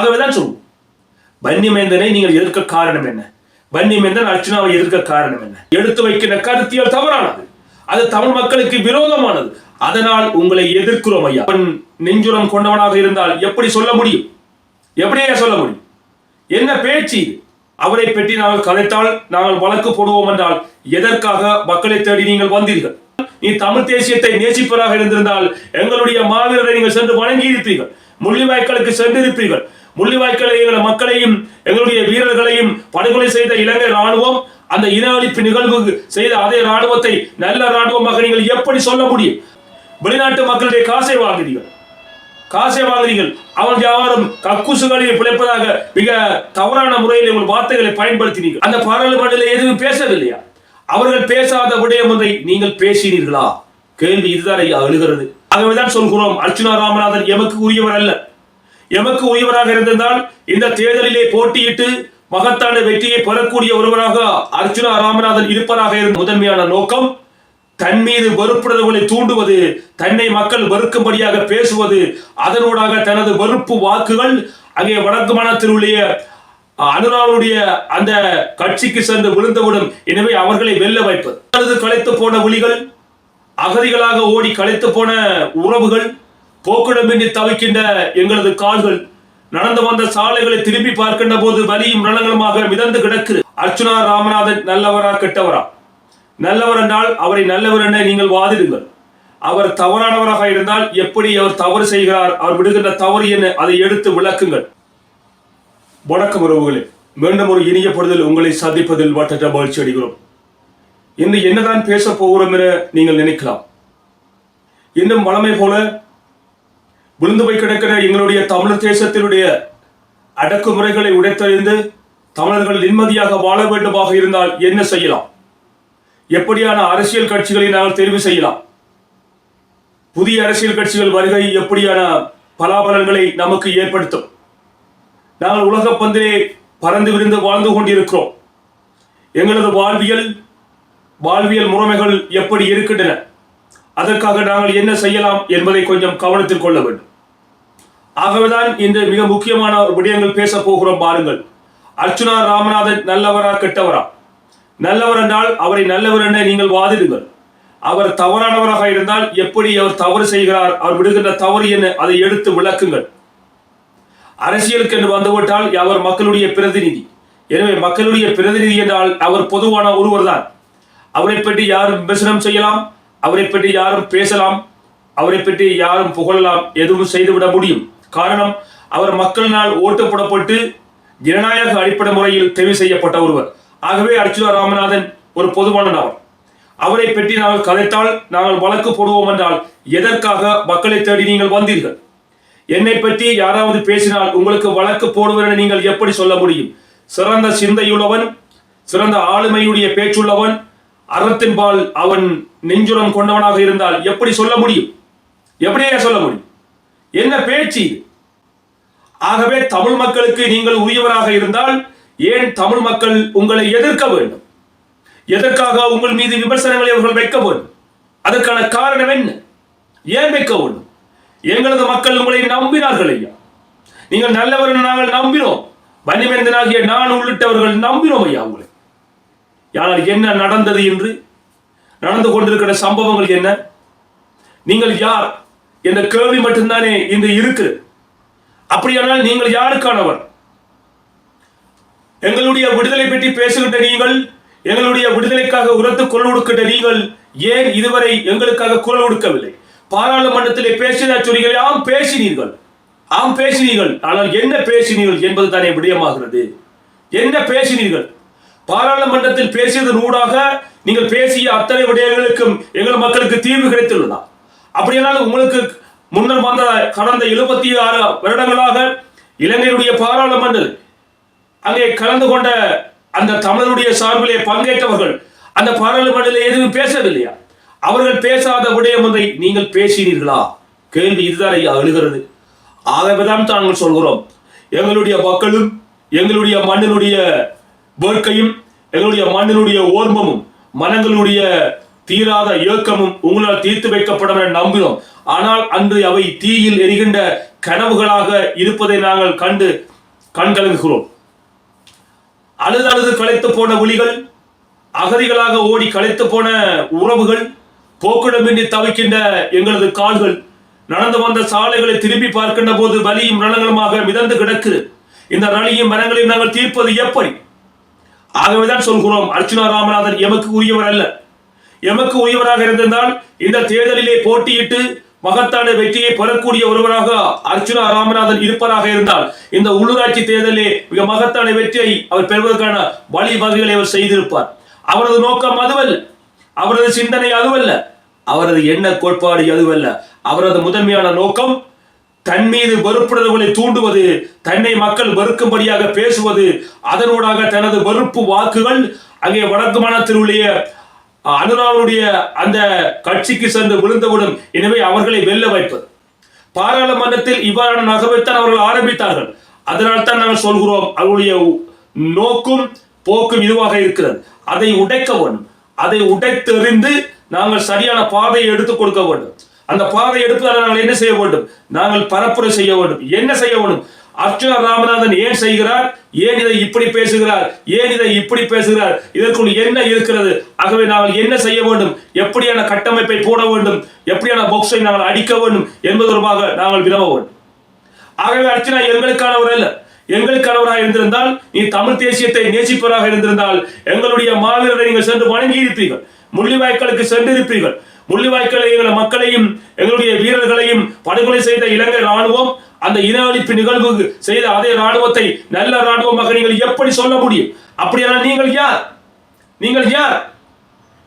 ஆகவேதான் சொல்லுவோம். வன்னிமேந்தனை நீங்கள் எதிர்க்க காரணம் என்ன? வன்னிமேந்தன் அர்ச்சனாவை எதிர்க்க காரணம் என்ன? எடுத்து வைக்கிற கருத்தியல் தவறானது. அது தமிழ் மக்களுக்கு விரோதமானது. அதனால் உங்களை எதிர்க்கிறோம் ஐயா. அவன் நெஞ்சுரம் கொண்டவனாக இருந்தால் எப்படி சொல்ல முடியும்? எப்படியே சொல்ல முடியும்? என்ன பேச்சு இது? அவரை பற்றி நாங்கள் கதைத்தால் நாங்கள் வழக்கு போடுவோம் என்றால் எதற்காக மக்களை தேடி நீங்கள் வந்தீர்கள்? நீ தமிழ் தேசியத்தை நேசிப்பதாக இருந்திருந்தால் எங்களுடைய மாவீரரை நீங்கள் சென்று வணங்கி இருப்பீர்கள் முள்ளிவாய்க்களுக்கு சென்றிருப்பீர்கள். முள்ளிவாய்க்களை எங்கள் மக்களையும் எங்களுடைய வீரர்களையும் படுகொலை செய்த இலங்கை ராணுவம் அந்த இன அழிப்பு நிகழ்வு செய்த அதே ராணுவத்தை நல்ல ராணுவமாக நீங்கள் எப்படி சொல்ல முடியும்? வெளிநாட்டு மக்களுடைய காசை வாங்குறீர்கள். காசை வாங்குறீர்கள். அவன் யாரும் கக்குசுகளில் பிழைப்பதாக மிக தவறான முறையில் உங்கள் வார்த்தைகளை பயன்படுத்தினீர்கள். அந்த பாராளுமன்றத்தில் எதுவும் பேசவில்லையா? அவர்கள் பேசாத விடயம் ஒன்றை நீங்கள் பேசினீர்களா? கேள்வி இதுதான் எழுகிறது. ஆகவேதான் சொல்கிறோம் அர்ச்சுனா ராமநாதன் எமக்கு உரியவர் அல்ல. எமக்கு உரியவராக இருந்திருந்தால் இந்த தேர்தலிலே போட்டியிட்டு மகத்தான வெற்றியை பெறக்கூடிய ஒருவராக அர்ச்சுனா ராமநாதன் இருப்பதாக இருந்த முதன்மையான நோக்கம். தன் மீது வெறுப்புணர்வுகளை தூண்டுவது தன்னை மக்கள் வெறுக்கும்படியாக பேசுவது அதனூடாக தனது வெறுப்பு வாக்குகள் அங்கே வடக்கு மாநிலத்தில் உள்ள அனுராவுடைய அந்த கட்சிக்கு சென்று விழுந்தவுடன் எனவே அவர்களை வெல்ல வைப்பது. அல்லது களைத்து போன ஒளிகள் அகதிகளாக ஓடி களைத்து போன உறவுகள் போக்கிடமின்றி தவிக்கின்ற எங்களது கால்கள் நடந்து வந்த சாலைகளை திரும்பி பார்க்கின்ற போது வலியும் ரணங்களுமாக மிதந்து கிடக்கு. அர்ச்சுனா ராமநாதன் நல்லவரா கெட்டவரா? நல்லவர் என்றால் அவரை நல்லவர் என நீங்கள் வாதிடுங்கள். அவர் தவறானவராக இருந்தால் எப்படி அவர் தவறு செய்கிறார் அவர் விடுகின்ற தவறு என்ன அதை எடுத்து விளக்குங்கள். வணக்கம் உறவுகளே. மீண்டும் ஒரு இனிய பொழுதில் உங்களை சந்திப்பதில் வட்டற்ற மகிழ்ச்சி அடைகிறோம். இன்று என்னதான் பேச போகிறோம் என நீங்கள் நினைக்கலாம். இன்னும் வளமை போல விழுந்து போய் கிடக்கிற எங்களுடைய தமிழர் தேசத்தினுடைய அடக்குமுறைகளை உடைத்தறிந்து தமிழர்கள் நிம்மதியாக வாழ வேண்டுமாக இருந்தால் என்ன செய்யலாம்? எப்படியான அரசியல் கட்சிகளை நாங்கள் தெரிவு செய்யலாம்? புதிய அரசியல் கட்சிகள் வருகை எப்படியான பலாபலன்களை நமக்கு ஏற்படுத்தும்? நாங்கள் உலக பந்திலே பறந்து விரிந்து வாழ்ந்து கொண்டிருக்கிறோம். எங்களது வாழ்வியல் வாழ்வியல் முறைமைகள் எப்படி இருக்கின்றன? அதற்காக நாங்கள் என்ன செய்யலாம் என்பதை கொஞ்சம் கவனத்தில் கொள்ள வேண்டும். ஆகவேதான் இன்று மிக முக்கியமான ஒரு விடயங்கள் பேச போகிறோம் பாருங்கள். அர்ச்சுனா ராமநாதன் நல்லவரா கெட்டவரா? நல்லவர் என்றால் அவரை நல்லவர் என நீங்கள் வாதிடுங்கள். அவர் தவறானவராக இருந்தால் எப்படி அவர் தவறு செய்கிறார் அவர் விடுகின்ற தவறு என்ன அதை எடுத்து விளக்குங்கள். அரசியலுக்கு என்று வந்துவிட்டால் அவர் மக்களுடைய பிரதிநிதி. எனவே மக்களுடைய பிரதிநிதி என்றால் அவர் பொதுவான ஒருவர் தான் அவரை பற்றி யாரும் விமர்சனம் செய்யலாம் அவரை பற்றி யாரும் பேசலாம் அவரை பற்றி யாரும் புகழலாம் எதுவும் செய்துவிட முடியும். காரணம் அவர் மக்களினால் ஓட்டு போடப்பட்டு ஜனநாயக அடிப்படை முறையில் தெரிவு செய்யப்பட்ட ஒருவர். ஆகவே அர்ச்சுனா ராமநாதன் ஒரு பொதுவான நபர். அவரை பற்றி நாங்கள் கதைத்தால் நாங்கள் வழக்கு போடுவோம் என்றால் எதற்காக மக்களை தேடி நீங்கள் வந்தீர்கள்? என்னை பற்றி யாராவது பேசினால் உங்களுக்கு வழக்கு போடுவர் என நீங்கள் எப்படி சொல்ல முடியும்? சிறந்த சிந்தையுள்ளவன் சிறந்த ஆளுமையுடைய பேச்சுள்ளவன் அறத்தின்பால் அவன் நெஞ்சுரம் கொண்டவனாக இருந்தால் எப்படி சொல்ல முடியும்? எப்படியே சொல்ல முடியும்? என்ன பேச்சு? ஆகவே தமிழ் மக்களுக்கு நீங்கள் உரியவராக இருந்தால் ஏன் தமிழ் மக்கள் உங்களை எதிர்க்க வேண்டும்? எதற்காக உங்கள் மீது விமர்சனங்களை அவர்கள் வைக்க வேண்டும்? அதற்கான காரணம் என்ன? ஏன் வைக்க வேண்டும்? எங்களது மக்கள் உங்களை நம்பினார்கள் ஐயா. நீங்கள் நல்லவர் நாங்கள் நம்பினோம். வன்னிமேந்தனாகிய நான் உள்ளிட்டவர்கள் நம்பினோம் ஐயா உங்களை. ஆனால் என்ன நடந்தது என்று? நடந்து கொண்டிருக்கிற சம்பவங்கள் என்ன? நீங்கள் யார்? என்ற கேள்வி மட்டும்தானே இன்று இருக்குது அப்படியானால் நீங்கள் யாருக்கானவர்? எங்களுடைய விடுதலை பற்றி பேசுகின்ற நீங்கள் எங்களுடைய விடுதலைக்காக உரத்து குரல் கொடுக்கின்ற நீங்கள் ஏன் இதுவரை எங்களுக்காக குரல் கொடுக்கவில்லை? பாராளுமன்றத்திலே பேசினா சொல்லிகள் ஆம் பேசினீர்கள். ஆம் பேசினீர்கள். ஆனால் என்ன பேசினீர்கள் என்பது தானே விடயமாகிறது. என்ன பேசினீர்கள்? பாராளுமன்றத்தில் பேசியதன் ஊடாக நீங்கள் பேசிய அத்தனை விடயங்களுக்கும் எங்கள் மக்களுக்கு தீர்வு கிடைத்துள்ளதா? அப்படியானால் உங்களுக்கு முன்னர் வந்த கடந்த எழுபத்தி ஆறு வருடங்களாக இலங்கையுடைய பாராளுமன்ற அங்கே கலந்து கொண்ட அந்த தமிழருடைய சார்பிலே பங்கேற்றவர்கள் அந்த பாராளுமன்றத்தில் எதுவும் பேசவில்லையா? அவர்கள் பேசாத விடயம் ஒன்றை நீங்கள் பேசினீர்களா? கேள்வி இதுதான் ஐயா எழுகிறது. ஆகவேதான் நாங்கள் சொல்கிறோம். எங்களுடைய மக்களும் எங்களுடைய மண்ணினுடைய வேட்கையும் எங்களுடைய மண்ணினுடைய ஓர்மமும் மனங்களுடைய தீராத இயக்கமும் உங்களால் தீர்த்து வைக்கப்படும் என நம்பினோம் ஆனால் அன்று அவை தீயில் எரிகின்ற கனவுகளாக இருப்பதை நாங்கள் கண்டு கண்கலங்குகிறோம். அழுது அழுது களைத்து போன ஒளிகள் அகதிகளாக ஓடி களைத்து போன உறவுகள் போக்கிடமின்றி தவிக்கின்ற எங்களது கால்கள் நடந்து வந்த சாலைகளை திரும்பி பார்க்கின்ற போது வலியும் ரணங்களுமாக மிதந்து கிடக்கு இந்த ரணியும் மரங்களையும் நாங்கள் தீர்ப்பது எப்படி? ஆகவேதான் சொல்கிறோம் அர்ச்சுனா ராமநாதன் எமக்கு உரியவர் அல்ல. எமக்கு உயவராக இருந்திருந்தால் இந்த தேர்தலிலே போட்டியிட்டு மகத்தான வெற்றியை பெறக்கூடிய ஒருவராக அர்ச்சுனா ராமநாதன் இருப்பதாக இருந்தால் இந்த உள்ளூராட்சி தேர்தலிலே மிக மகத்தான வெற்றியை அவர் பெறுவதற்கான வழிவகைகளை அவர் செய்திருப்பார். அவரது நோக்கம் அதுவல்ல. அவரது சிந்தனை அதுவல்ல. அவரது எண்ண கோட்பாடு அதுவல்ல. அவரது முதன்மையான நோக்கம் தன் மீது வெறுப்புணர்வுகளை தூண்டுவது தன்னை மக்கள் வெறுக்கும்படியாக பேசுவது அதனூடாக தனது வெறுப்பு வாக்குகள் அங்கே வடக்கு மாநிலத்தினுடைய அனுராவுடைய அந்த கட்சிக்கு சென்று விழுந்தவுடன் எனவே அவர்களை வெல்ல வைப்பது. பாராளுமன்றத்தில் இவ்வாறான நகவைத்தான் அவர்கள் ஆரம்பித்தார்கள். அதனால் தான் நாங்கள் சொல்கிறோம் அவருடைய நோக்கும் போக்கும் இதுவாக இருக்கிறது. அதை உடைக்க வேண்டும். அதை உடைத்தெறிந்து நாங்கள் சரியான பாதையை எடுத்துக் கொடுக்க வேண்டும். அந்த பாதையை எடுத்து நாங்கள் என்ன செய்ய வேண்டும்? நாங்கள் பரப்புரை செய்ய வேண்டும். என்ன செய்ய வேண்டும்? அர்ச்சுனா ராமநாதன் ஏன் செய்கிறார்? ஏன் இதை இப்படி பேசுகிறார்? ஏன் இதை இப்படி பேசுகிறார்? இதற்குள் என்ன இருக்கிறது? ஆகவே நாங்கள் என்ன செய்ய வேண்டும்? எப்படியான கட்டமைப்பை போட வேண்டும்? எப்படியான பொக்ஸை நாங்கள் அடிக்க வேண்டும் என்பது தொடர்பாக நாங்கள் வினவ வேண்டும். ஆகவே அர்ச்சனா எங்களுக்கானவர் அல்ல. எங்களுக்கானவராக இருந்திருந்தால் நீ தமிழ் தேசியத்தை நேசிப்பவராக இருந்திருந்தால் எங்களுடைய மாவீரரை நீங்கள் சென்று வணங்கி இருப்பீர்கள் முள்ளிவாய்க்களுக்கு சென்று இருப்பீர்கள் முள்ளிவாய்க்களை எங்களை மக்களையும் எங்களுடைய வீரர்களையும் படுகொலை செய்த இலங்கை ராணுவம் அந்த இன அழிப்பு நிகழ்வு செய்த அதே ராணுவத்தை நல்ல ராணுவமாக நீங்கள் எப்படி சொல்ல முடியும்? அப்படியானால் நீங்கள் யார்? நீங்கள் யார்?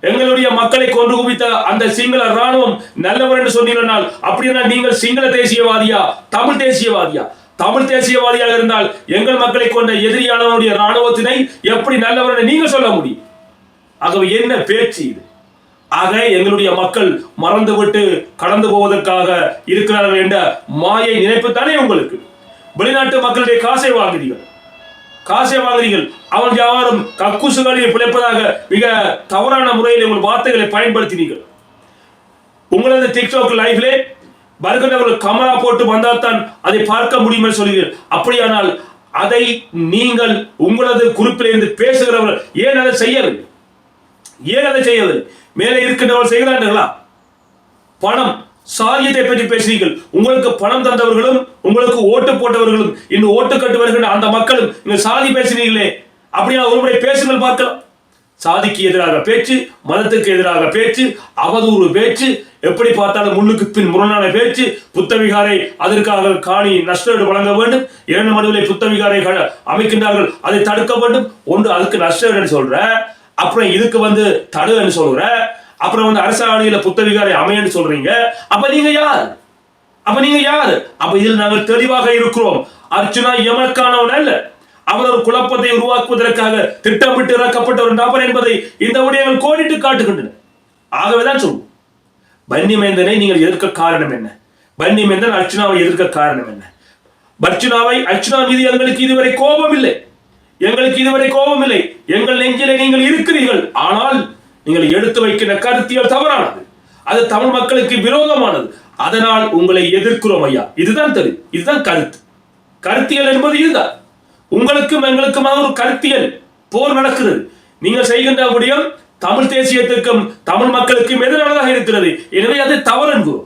எங்களுடைய மக்களை கொண்டு குவித்த அந்த சிங்கள ராணுவம் நல்லவர் என்று சொன்னீர்கள் அப்படின்னா நீங்கள் சிங்கள தேசியவாதியா? தமிழ் தேசியவாதியா? தமிழ் தேசியவாதியாக இருந்தால் எங்கள் மக்களை கொண்ட எதிரியானவனுடைய ராணுவத்தினை எப்படி நல்லவர் என்று நீங்கள் சொல்ல முடியும்? ஆகவே என்ன பேச்சு இது? ஆக எங்களுடைய மக்கள் மறந்துவிட்டு கடந்து போவதற்காக இருக்கிறார்கள் என்ற மாயை நினைப்பு தானே உங்களுக்கு? வெளிநாட்டு மக்களுடைய காசை வாங்குறீர்கள். காசை வாங்குறீர்கள். அவன் யாரும் கக்குசுகளில் பிழைப்பதாக மிக தவறான முறையில் உங்கள் வார்த்தைகளை பயன்படுத்தினீர்கள். உங்களது டிக்டாக் லைஃப்லே வருகின்றவர்கள் கமரா போட்டு வந்தால் தான் அதை பார்க்க முடியும் என்று சொல்கிறீர்கள். அப்படியானால் அதை நீங்கள் உங்களது குறிப்பிலிருந்து பேசுகிறவர்கள் ஏன் அதை செய்யவில்லை? ஏன் அதை செய்யவில்லை? மேலே இருக்கின்றவர்கள் செய்கிறார்களா பணம் சாதியத்தை பற்றி பேசுறீர்கள் உங்களுக்கு பணம் தந்தவர்களும் உங்களுக்கு ஓட்டு போட்டவர்களும் இன்னும் ஓட்டு கட்டு வருகின்ற அந்த மக்களும் இந்த சாதி பேசுறீங்களே அப்படியா ஒருமுறை பேசுங்கள் பார்க்கலாம். சாதிக்கு எதிராக பேச்சு மதத்துக்கு எதிராக பேச்சு அவதூறு பேச்சு எப்படி பார்த்தாலும் முன்னுக்கு பின் முரணான பேச்சு புத்தவிகாரை அதற்காக காணி நஷ்டஈடு வழங்க வேண்டும். இரண்டு மனுவிலே புத்தவிகாரை அமைக்கின்றார்கள் அதை தடுக்க வேண்டும். ஒன்று அதுக்கு நஷ்டஈடு சொல்ற அப்புறம் இதுக்கு வந்து தடுன்னு சொல்ற அப்புறம் வந்து அரசாணையில புத்தவிகாரை அமையன்னு சொல்றீங்க. அப்ப நீங்க யார்? அப்ப நீங்க யார்? அப்ப இதில் நாங்கள் தெளிவாக இருக்கிறோம். அர்ச்சுனா எமக்கானவன் அல்ல. அவர் ஒரு குழப்பத்தை உருவாக்குவதற்காக திட்டமிட்டு இறக்கப்பட்ட ஒரு நபர் என்பதை இந்த விடயங்கள் கோடிட்டு காட்டுகின்றன. ஆகவேதான் சொல்லுவோம் பன்னிமேந்தனை நீங்கள் எதிர்க்க காரணம் என்ன? பன்னிமேந்தன் அர்ச்சனாவை எதிர்க்க காரணம் என்ன? அர்ச்சுனாவை அர்ச்சனா மீது எங்களுக்கு இதுவரை கோபம் இல்லை. எங்களுக்கு இதுவரை கோபம் இல்லை எங்கள் நெஞ்சிலே நீங்கள் இருக்கிறீர்கள். ஆனால் நீங்கள் எடுத்து வைக்கிற கருத்தியல் தவறானது. அது தமிழ் மக்களுக்கு விரோதமானது. அதனால் உங்களை எதிர்க்கிறோம் ஐயா. இதுதான் தெரியும் இதுதான் கருத்து. கருத்தியல் என்பது இதுதான். உங்களுக்கும் எங்களுக்குமாக ஒரு கருத்தியல். போர் நடக்கிறது. நீங்கள் செய்கின்ற விடயம் தமிழ் தேசியத்திற்கும் தமிழ் மக்களுக்கும் எதிரானதாக இருக்கிறது. எனவே அது தவறு என்கிறோம்